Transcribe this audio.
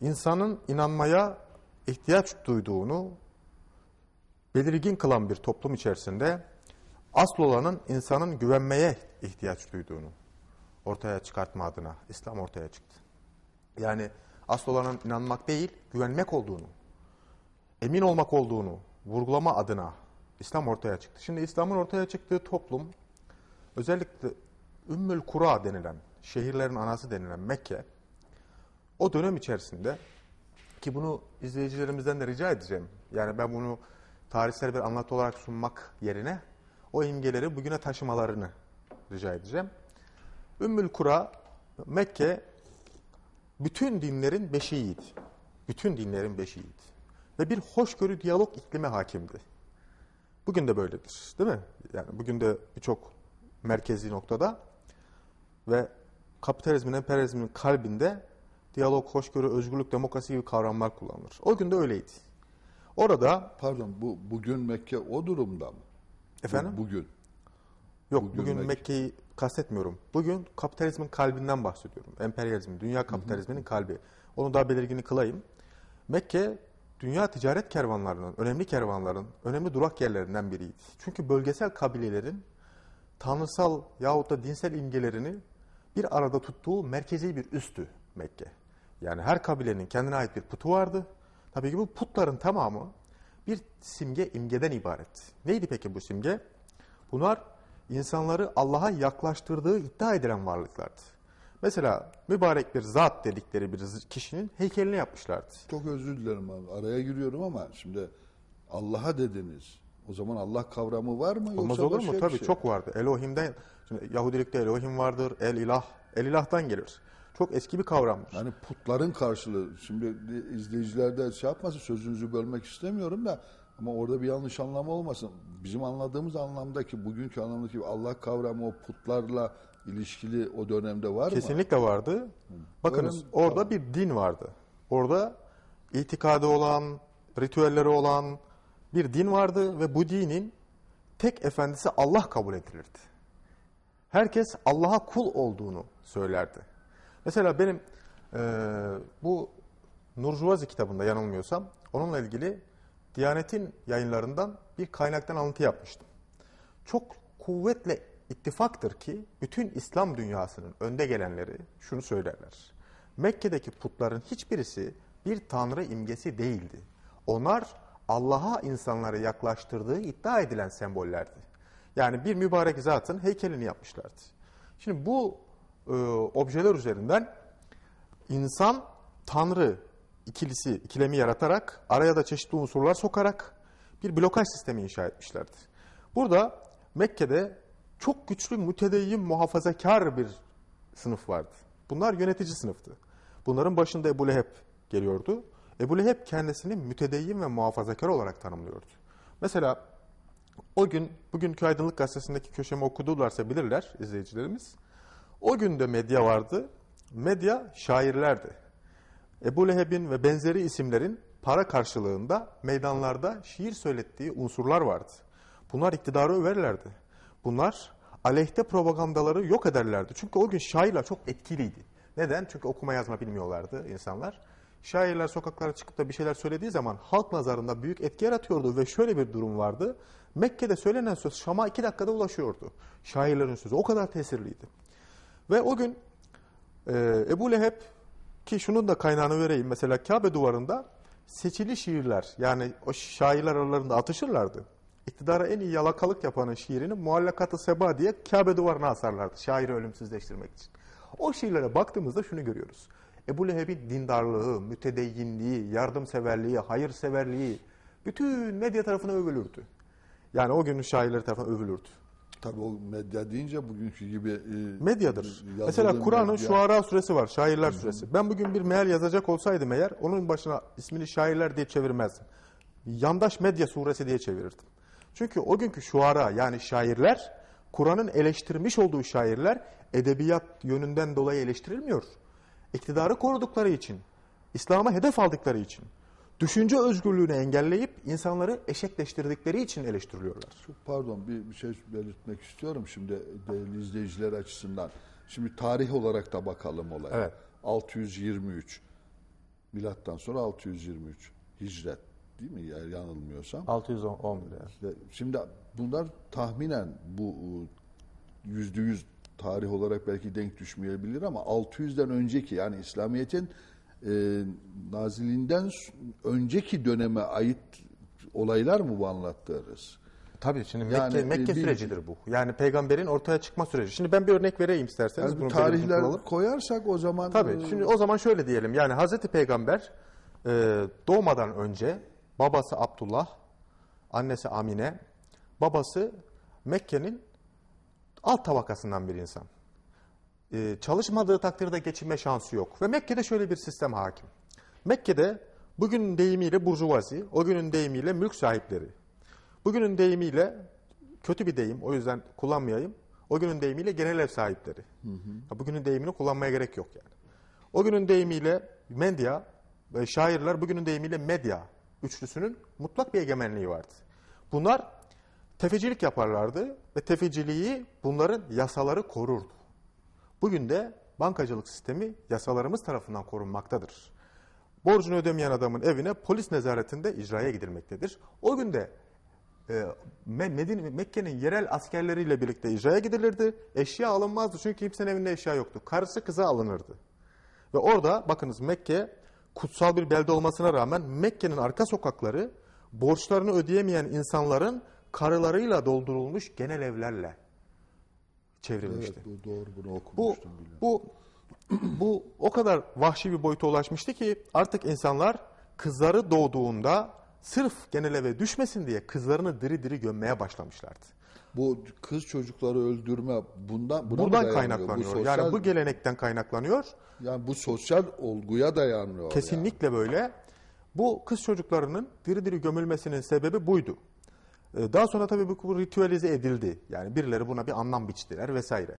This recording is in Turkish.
insanın inanmaya ihtiyaç duyduğunu belirgin kılan bir toplum içerisinde asıl olanın insanın güvenmeye ihtiyaç duyduğunu ortaya çıkartma adına İslam ortaya çıktı. Yani asıl olanın inanmak değil, güvenmek olduğunu, emin olmak olduğunu vurgulama adına İslam ortaya çıktı. Şimdi İslam'ın ortaya çıktığı toplum özellikle Ümmül Kura denilen, şehirlerin anası denilen Mekke o dönem içerisinde ki bunu izleyicilerimizden de rica edeceğim. Yani ben bunu tarihsel bir anlatı olarak sunmak yerine o imgeleri bugüne taşımalarını rica edeceğim. Ümmül Kura, Mekke bütün dinlerin beşiğiydi. Bütün dinlerin beşiğiydi. Ve bir hoşgörü diyalog iklimi hakimdi. Bugün de böyledir değil mi? Yani bugün de birçok merkezi noktada ve kapitalizmin, emperyalizmin kalbinde diyalog, hoşgörü, özgürlük, demokrasi gibi kavramlar kullanılır. O gün de öyleydi. Orada Pardon bu bugün Mekke o durumda mı? Efendim? Bu- Bugün. Yok Bugün bugün Mekke. Mekke'yi kastetmiyorum. Bugün kapitalizmin kalbinden bahsediyorum. Emperyalizmin, dünya kapitalizminin kalbi. Onu daha belirgini kılayım. Mekke dünya ticaret kervanlarının, önemli kervanların, önemli durak yerlerinden biriydi. Çünkü bölgesel kabilelerin tanrısal yahut da dinsel imgelerini bir arada tuttuğu merkezi bir üstü Mekke. Yani her kabilenin kendine ait bir putu vardı. Tabii ki bu putların tamamı bir simge, imgeden ibaret. Neydi peki bu simge? Bunlar insanları Allah'a yaklaştırdığı iddia edilen varlıklardı. Mesela mübarek bir zat dedikleri bir kişinin heykelini yapmışlardı. Çok özür dilerim abi. Araya giriyorum ama şimdi Allah'a dediniz. O zaman Allah kavramı var mı? Olmaz olur mu? Tabii şey? çok vardı. Elohim'den, şimdi Yahudilikte Elohim vardır, el ilah, el ilahtan gelir. Çok eski bir kavramdır. Yani putların karşılığı. Şimdi izleyiciler de şey yapmasın sözünüzü bölmek istemiyorum da ama orada bir yanlış anlama olmasın. Bizim anladığımız anlamdaki bugünkü anlamdaki Allah kavramı o putlarla ilişkili o dönemde var mı? Kesinlikle vardı. Bakınız Öyle mi? orada bir din vardı. Orada itikadı olan, ritüelleri olan bir din vardı ve bu dinin tek efendisi Allah kabul edilirdi. Herkes Allah'a kul olduğunu söylerdi. Mesela benim eee, bu Nurjuvazi kitabında yanılmıyorsam onunla ilgili Diyanet'in yayınlarından bir kaynaktan alıntı yapmıştım. Çok kuvvetle ittifaktır ki bütün İslam dünyasının önde gelenleri şunu söylerler. Mekke'deki putların hiçbirisi bir tanrı imgesi değildi. Onlar Allah'a insanları yaklaştırdığı iddia edilen sembollerdi. Yani bir mübarek zatın heykelini yapmışlardı. Şimdi bu e, objeler üzerinden insan tanrı ikilisi, ikilemi yaratarak araya da çeşitli unsurlar sokarak bir blokaj sistemi inşa etmişlerdi. Burada Mekke'de çok güçlü mütedeyyin muhafazakar bir sınıf vardı. Bunlar yönetici sınıftı. Bunların başında Ebu Leheb geliyordu. Ebu Leheb kendisini mütedeyyin ve muhafazakar olarak tanımlıyordu. Mesela o gün bugünkü Aydınlık Gazetesi'ndeki köşemi okudularsa bilirler izleyicilerimiz. O gün de medya vardı. Medya şairlerdi. Ebu Leheb'in ve benzeri isimlerin para karşılığında meydanlarda şiir söylettiği unsurlar vardı. Bunlar iktidarı överlerdi. Bunlar aleyhte propagandaları yok ederlerdi. Çünkü o gün şairler çok etkiliydi. Neden? Çünkü okuma yazma bilmiyorlardı insanlar. Şairler sokaklara çıkıp da bir şeyler söylediği zaman halk nazarında büyük etki yaratıyordu ve şöyle bir durum vardı. Mekke'de söylenen söz Şam'a iki dakikada ulaşıyordu. Şairlerin sözü o kadar tesirliydi. Ve o gün e, Ebu Leheb ki şunun da kaynağını vereyim. Mesela Kabe duvarında seçili şiirler yani o şairler aralarında atışırlardı. İktidara en iyi yalakalık yapanın şiirini Muallakatı Seba diye Kabe duvarına asarlardı şairi ölümsüzleştirmek için. O şiirlere baktığımızda şunu görüyoruz. Ebu Leheb'in dindarlığı, mütedeyyinliği, yardımseverliği, hayırseverliği bütün medya tarafına övülürdü. Yani o günün şairleri tarafından övülürdü. Tabii o medya deyince bugünkü gibi e, Medyadır. Mesela Kur'an'ın medya- Şuara suresi var, Şairler suresi. Ben bugün bir meal yazacak olsaydım eğer, onun başına ismini Şairler diye çevirmezdim. Yandaş Medya suresi diye çevirirdim. Çünkü o günkü şuara yani şairler, Kur'an'ın eleştirmiş olduğu şairler edebiyat yönünden dolayı eleştirilmiyor. İktidarı korudukları için, İslam'a hedef aldıkları için, düşünce özgürlüğünü engelleyip insanları eşekleştirdikleri için eleştiriliyorlar. Pardon bir, bir şey belirtmek istiyorum şimdi değerli izleyiciler açısından. Şimdi tarih olarak da bakalım olaya. Evet. 623. Milattan sonra 623 hicret değil mi ya yanılmıyorsam. 611 yani. Şimdi bunlar tahminen bu e, yüzde yüz tarih olarak belki denk düşmeyebilir ama 600'den önceki yani İslamiyet'in e, naziliğinden s- önceki döneme ait olaylar mı bu anlattığınız? Tabii şimdi Yani, Mekke, Mekke e, bir- sürecidir bu. Yani peygamberin ortaya çıkma süreci. Şimdi ben bir örnek vereyim isterseniz. Yani bu Bunu tarihler koyarsak o zaman Tabii. e, Şimdi o zaman şöyle diyelim. Yani Hazreti Peygamber e, doğmadan önce babası Abdullah, annesi Amine, babası Mekke'nin alt tabakasından bir insan. E, çalışmadığı takdirde geçinme şansı yok. Ve Mekke'de şöyle bir sistem hakim. Mekke'de bugünün deyimiyle burjuvazi, o günün deyimiyle mülk sahipleri. Bugünün deyimiyle kötü bir deyim, o yüzden kullanmayayım. O günün deyimiyle genel ev sahipleri. Ha, Bugünün deyimini kullanmaya gerek yok yani. O günün deyimiyle medya ve şairler bugünün deyimiyle medya üçlüsünün mutlak bir egemenliği vardı. Bunlar tefecilik yaparlardı ve tefeciliği bunların yasaları korurdu. Bugün de bankacılık sistemi yasalarımız tarafından korunmaktadır. Borcunu ödemeyen adamın evine polis nezaretinde icraya gidilmektedir. O gün de e, Mekke'nin yerel askerleriyle birlikte icraya gidilirdi. Eşya alınmazdı çünkü kimsenin evinde eşya yoktu. Karısı kıza alınırdı. Ve orada bakınız Mekke kutsal bir belde olmasına rağmen Mekke'nin arka sokakları borçlarını ödeyemeyen insanların karılarıyla doldurulmuş genel evlerle çevrilmişti. Evet, bu doğru bunu Bu okumuştum. biliyorum. bu bu o kadar vahşi bir boyuta ulaşmıştı ki artık insanlar kızları doğduğunda sırf genel eve düşmesin diye kızlarını diri diri gömmeye başlamışlardı. Bu kız çocukları öldürme bundan buna Buradan kaynaklanıyor. Bu sosyal, Yani bu gelenekten kaynaklanıyor. yani bu sosyal olguya dayanıyor. Kesinlikle böyle. Bu kız çocuklarının diri diri gömülmesinin sebebi buydu. Ee, Daha sonra tabii bu, ritüelize edildi. Yani birileri buna bir anlam biçtiler vesaire.